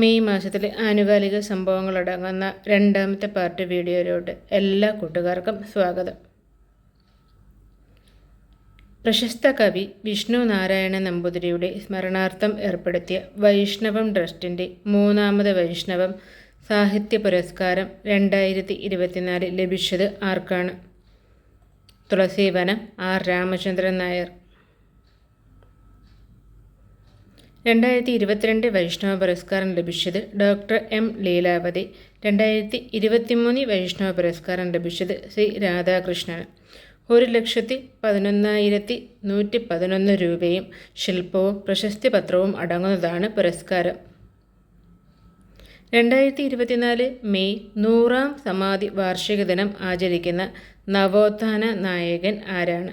May മാസത്തിലെ ആനുകാലിക സംഭവങ്ങളടങ്ങുന്ന രണ്ടാമത്തെ പാർട്ട് വീഡിയോയിലോട്ട് എല്ലാ കൂട്ടുകാർക്കും സ്വാഗതം. പ്രശസ്ത കവി വിഷ്ണു നാരായണ നമ്പൂതിരിയുടെ സ്മരണാർത്ഥം ഏർപ്പെടുത്തിയ വൈഷ്ണവം ട്രസ്റ്റിന്റെ മൂന്നാമത് വൈഷ്ണവം സാഹിത്യ പുരസ്കാരം രണ്ടായിരത്തി ഇരുപത്തിനാലിൽ ലഭിച്ചത് ആർക്കാണ്? തുളസീവനം ആർ രാമചന്ദ്രൻ നായർ. രണ്ടായിരത്തി ഇരുപത്തിരണ്ട് വൈഷ്ണവ പുരസ്കാരം ലഭിച്ചത് ഡോക്ടർ എം ലീലാവതി രണ്ടായിരത്തി ഇരുപത്തിമൂന്ന് വൈഷ്ണവ പുരസ്കാരം ലഭിച്ചത് ശ്രീ രാധാകൃഷ്ണന്. ഒരു ലക്ഷത്തി പതിനൊന്നായിരത്തി നൂറ്റി പതിനൊന്ന് രൂപയും ശില്പവും പ്രശസ്തി പത്രവും അടങ്ങുന്നതാണ് പുരസ്കാരം. രണ്ടായിരത്തി ഇരുപത്തിനാല് മെയ് നൂറാം സമാധി വാർഷിക ദിനം ആചരിക്കുന്ന നവോത്ഥാന നായകൻ ആരാണ്?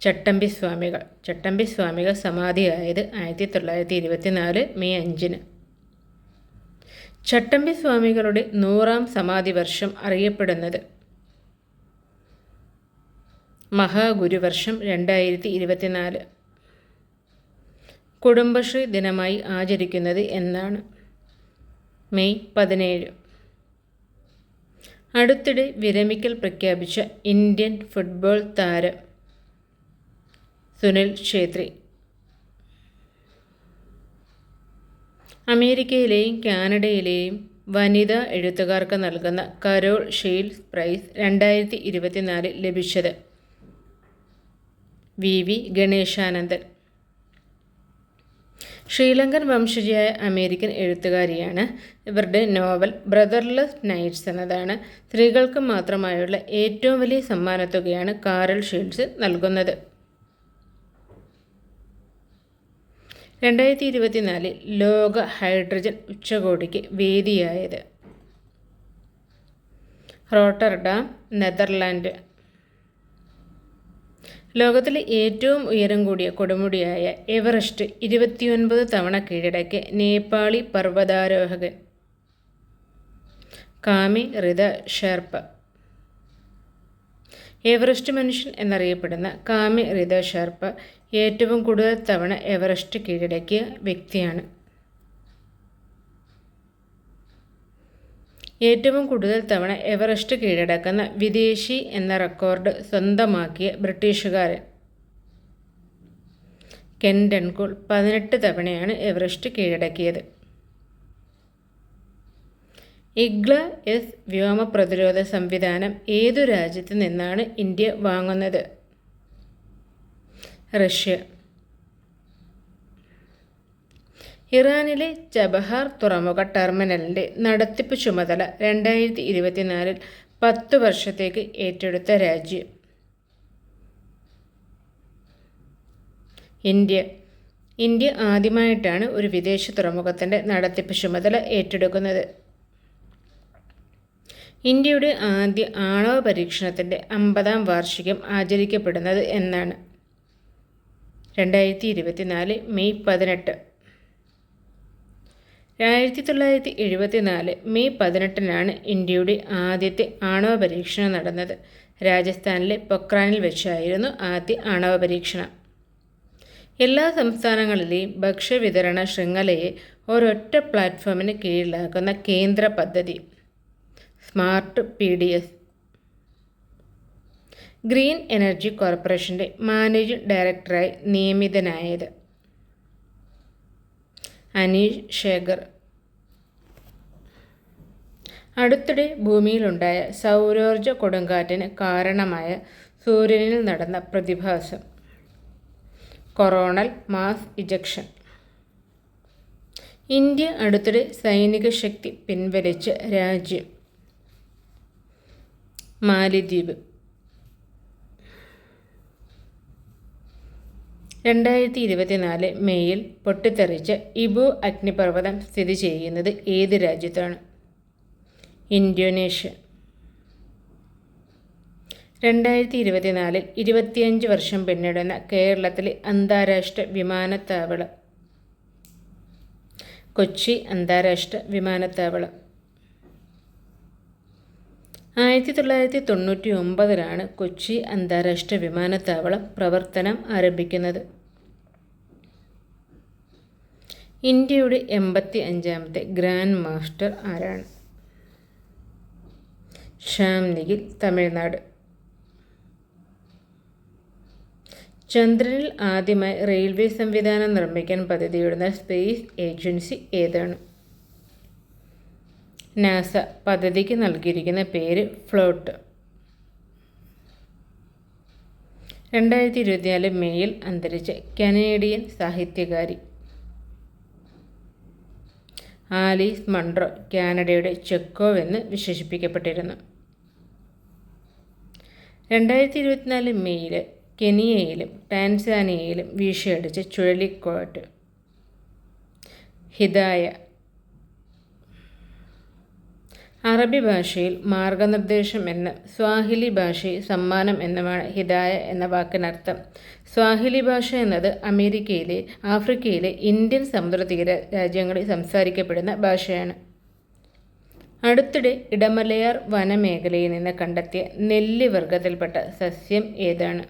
ചട്ടമ്പി സ്വാമികൾ. ചട്ടമ്പി സ്വാമികൾ സമാധിയായത് ആയിരത്തി തൊള്ളായിരത്തി ഇരുപത്തിനാല് മെയ് അഞ്ചിന്. ചട്ടമ്പി സ്വാമികളുടെ നൂറാം സമാധി വർഷം അറിയപ്പെടുന്നത് മഹാഗുരുവർഷം രണ്ടായിരത്തി ഇരുപത്തിനാല് കുടുംബശ്രീ ദിനമായി ആചരിക്കുന്നത് എന്നാണ്. മെയ് പതിനേഴ്. അടുത്തിടെ വിരമിക്കൽ പ്രഖ്യാപിച്ച ഇന്ത്യൻ ഫുട്ബോൾ താരം സുനിൽ ഛേത്രി. അമേരിക്കയിലെയും കാനഡയിലെയും വനിതാ എഴുത്തുകാർക്ക് നൽകുന്ന കരോൾ ഷീൽസ് പ്രൈസ് രണ്ടായിരത്തി ഇരുപത്തിനാലിൽ ലഭിച്ചത്. V. V. Ganeshananthan. Sri Lankan വംശജയായ American എഴുത്തുകാരിയാണ് ഇവരുടെ നോവൽ ബ്രദർലെസ് നൈറ്റ്സ് എന്നതാണ്. സ്ത്രീകൾക്ക് മാത്രമായുള്ള ഏറ്റവും വലിയ സമ്മാനത്തുകയാണ് കാരൽ ഷീൽഡ്സ് നൽകുന്നത്. രണ്ടായിരത്തി ഇരുപത്തിനാലിൽ ലോക ഹൈഡ്രജൻ ഉച്ചകോടിക്ക് വേദിയായത് റോട്ടർഡാം നെതർലാൻഡ്. ലോകത്തിലെ ഏറ്റവും ഉയരം കൂടിയ കൊടുമുടിയായ എവറസ്റ്റ് ഇരുപത്തിയൊൻപത് തവണ കീഴടക്കിയ നേപ്പാളി പർവതാരോഹകൻ കാമി റിത ഷെർപ്പ. എവറസ്റ്റ് മനുഷ്യൻ എന്നറിയപ്പെടുന്ന കാമി റിത ഷെർപ്പ ഏറ്റവും കൂടുതൽ തവണ എവറസ്റ്റ് കീഴടക്കിയ വ്യക്തിയാണ്. ഏറ്റവും കൂടുതൽ തവണ എവറസ്റ്റ് കീഴടക്കുന്ന വിദേശി എന്ന റെക്കോർഡ് സ്വന്തമാക്കിയ ബ്രിട്ടീഷുകാരൻ. കെൻ ഡെൻകുൾ പതിനെട്ട് തവണയാണ് എവറസ്റ്റ് കീഴടക്കിയത്. ഇഗ്ല എസ് വ്യോമ പ്രതിരോധ സംവിധാനം ഏതു രാജ്യത്ത് നിന്നാണ് ഇന്ത്യ വാങ്ങുന്നത്? റഷ്യ. ഇറാനിലെ ചബഹാർ തുറമുഖ ടെർമിനലിന്റെ നടത്തിപ്പ് ചുമതല രണ്ടായിരത്തി ഇരുപത്തിനാലിൽ പത്ത് വർഷത്തേക്ക് ഏറ്റെടുത്ത രാജ്യം. ഇന്ത്യ. ഇന്ത്യ ആദ്യമായിട്ടാണ് ഒരു വിദേശ തുറമുഖത്തിന്റെ നടത്തിപ്പ് ചുമതല ഏറ്റെടുക്കുന്നത്. ഇന്ത്യയുടെ ആദ്യ ആണവ പരീക്ഷണത്തിന്റെ അമ്പതാം വാർഷികം ആചരിക്കപ്പെടുന്നത് എന്നാണ്. രണ്ടായിരത്തി ഇരുപത്തിനാല് മെയ് പതിനെട്ട്. ആയിരത്തി തൊള്ളായിരത്തി എഴുപത്തിനാല് മെയ് പതിനെട്ടിനാണ് ഇന്ത്യയുടെ ആദ്യത്തെ ആണവ പരീക്ഷണം നടന്നത്. രാജസ്ഥാനിലെ പൊക്രാനിൽ വെച്ചായിരുന്നു ആദ്യ ആണവ പരീക്ഷണം. എല്ലാ സംസ്ഥാനങ്ങളിലെയും ഭക്ഷ്യവിതരണ ശൃംഖലയെ ഒരൊറ്റ പ്ലാറ്റ്ഫോമിന് കീഴിലാക്കുന്ന കേന്ദ്ര പദ്ധതി. Smart P D S green energy കോർപ്പറേഷന്റെ മാനേജിംഗ് ഡയറക്ടറായി നിയമിതനായത് അനീഷ് ശേഖർ. അടുത്തിടെ ഭൂമിയിലുണ്ടായ സൗരോർജ കൊടുങ്കാറ്റിന് കാരണമായ സൂര്യനിൽ നടന്ന പ്രതിഭാസം. Coronal mass ejection. ഇന്ത്യ അടുത്തിടെ സൈനിക ശക്തി പിൻവലിച്ച രാജ്യം മാലിദ്വീപ്. രണ്ടായിരത്തി ഇരുപത്തിനാല് മെയ്യിൽ പൊട്ടിത്തെറിച്ച ഇബു അഗ്നിപർവതം സ്ഥിതി ചെയ്യുന്നത് ഏത് രാജ്യത്താണ്? ഇന്തോനേഷ്യ രണ്ടായിരത്തി ഇരുപത്തിനാലിൽ ഇരുപത്തിയഞ്ച് വർഷം പിന്നിടുന്ന കേരളത്തിലെ അന്താരാഷ്ട്ര വിമാനത്താവളം. കൊച്ചി അന്താരാഷ്ട്ര വിമാനത്താവളം. ആയിരത്തി തൊള്ളായിരത്തി തൊണ്ണൂറ്റി ഒമ്പതിലാണ് കൊച്ചി അന്താരാഷ്ട്ര വിമാനത്താവളം പ്രവർത്തനം ആരംഭിക്കുന്നത്. ഇന്ത്യയുടെ എൺപത്തി അഞ്ചാമത്തെ ഗ്രാൻഡ് മാസ്റ്റർ ആരാണ്? നിഖിൽ തമിഴ്നാട്. ചന്ദ്രനിൽ ആദ്യമായി റെയിൽവേ സംവിധാനം നിർമ്മിക്കാൻ പദ്ധതിയിടുന്ന സ്പേസ് ഏജൻസി ഏതാണ്? നാസ പദ്ധതിക്ക് നൽകിയിരിക്കുന്ന പേര് ഫ്ലോട്ട്. രണ്ടായിരത്തി ഇരുപത്തിനാല് മെയ്യിൽ അന്തരിച്ച കനേഡിയൻ സാഹിത്യകാരി ആലീസ് മൺട്രോ കാനഡയുടെ ചെക്കോവ് എന്ന് വിശേഷിപ്പിക്കപ്പെട്ടിരുന്നു. രണ്ടായിരത്തി ഇരുപത്തിനാല് മെയ്യിൽ കെനിയയിലും ടാൻസാനിയയിലും വീശിയടിച്ച ചുഴലിക്കോട്ട് ഹിദായ അറബി ഭാഷയിൽ മാർഗനിർദ്ദേശം എന്ന് സ്വാഹിലി ഭാഷയിൽ സമ്മാനം എന്നുമാണ് ഹിദായ എന്ന വാക്കിനർത്ഥം. സ്വാഹിലി ഭാഷ എന്നത് അമേരിക്കയിലെ ആഫ്രിക്കയിലെ ഇന്ത്യൻ സമുദ്രതീര രാജ്യങ്ങളിൽ സംസാരിക്കപ്പെടുന്ന ഭാഷയാണ്. അടുത്തിടെ ഇടമലയാർ വനമേഖലയിൽ നിന്ന് കണ്ടെത്തിയ നെല്ലി വർഗത്തിൽപ്പെട്ട സസ്യം ഏതാണ്?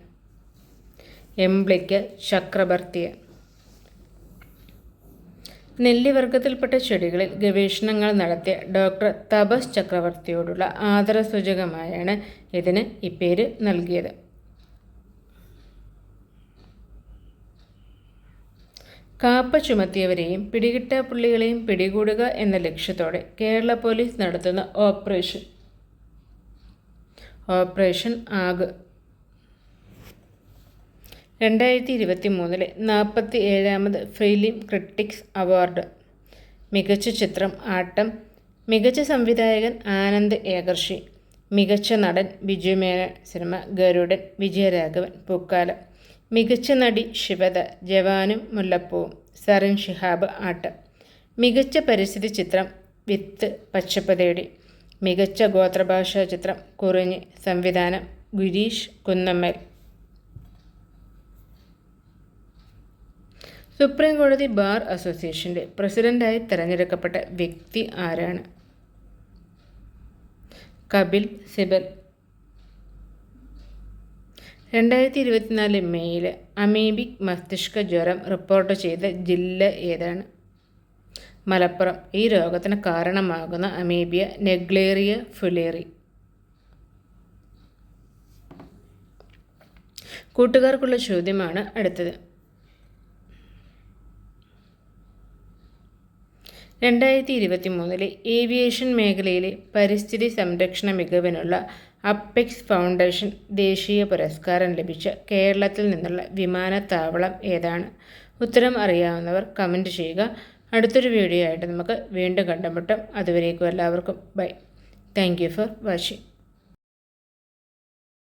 എംബ്ലിക്ക ചക്രബർത്തിയ നെല്ലിവർഗത്തിൽപ്പെട്ട ചെടികളിൽ ഗവേഷണങ്ങൾ നടത്തിയ ഡോക്ടർ തപസ് ചക്രവർത്തിയോടുള്ള ആദരസൂചകമായാണ് ഇതിന് ഈ പേര് നൽകിയത്. കാപ്പ ചുമത്തിയവരെയും പിടികിട്ടാപ്പുള്ളികളെയും പിടികൂടുക എന്ന ലക്ഷ്യത്തോടെ കേരള പോലീസ് നടത്തുന്ന ഓപ്പറേഷൻ ഓപ്പറേഷൻ ആഗ് രണ്ടായിരത്തി ഇരുപത്തി മൂന്നിലെ നാൽപ്പത്തി ഏഴാമത് ഫിലിം ക്രിട്ടിക്സ് അവാർഡ്. മികച്ച ചിത്രം ആട്ടം മികച്ച സംവിധായകൻ ആനന്ദ് ഏകർഷി മികച്ച നടൻ ബിജുമേനൻ സിനിമ ഗരുഡൻ വിജയരാഘവൻ പൂക്കാലം മികച്ച നടി ശിവത ജവാനും മുല്ലപ്പൂവും സറിൻ ഷിഹാബ് ആട്ടം. മികച്ച പരിസ്ഥിതി ചിത്രം വിത്ത് പച്ചപ്പ് തേടി മികച്ച ഗോത്രഭാഷാ ചിത്രം കുറിഞ്ഞ് സംവിധാനം ഗുരീഷ് കുന്നമ്മൽ. സുപ്രീം കോടതി ബാർ അസോസിയേഷന്റെ പ്രസിഡന്റായി തിരഞ്ഞെടുക്കപ്പെട്ട വ്യക്തി ആരാണ്? കപിൽ സിബൽ. രണ്ടായിരത്തി ഇരുപത്തിനാല് മെയ്യിൽ അമീബിക് മസ്തിഷ്ക ജ്വരം റിപ്പോർട്ട് ചെയ്ത ജില്ല ഏതാണ്? മലപ്പുറം. ഈ രോഗത്തിന് കാരണമാകുന്ന അമീബിയ നെഗ്ലേറിയ ഫുലേറി. കൂട്ടുകാർക്കുള്ള ചോദ്യമാണ് അടുത്തത്. രണ്ടായിരത്തി ഇരുപത്തി മൂന്നിലെ ഏവിയേഷൻ മേഖലയിലെ പരിസ്ഥിതി സംരക്ഷണ മികവിനുള്ള അപ്പെക്സ് ഫൗണ്ടേഷൻ ദേശീയ പുരസ്കാരം ലഭിച്ച കേരളത്തിൽ നിന്നുള്ള വിമാനത്താവളം ഏതാണ്? ഉത്തരം അറിയാവുന്നവർ കമന്റ് ചെയ്യുക. അടുത്തൊരു വീഡിയോ ആയിട്ട് നമുക്ക് വീണ്ടും കണ്ടുമുട്ടാം. അതുവരേക്കും എല്ലാവർക്കും bye. Thank you for watching.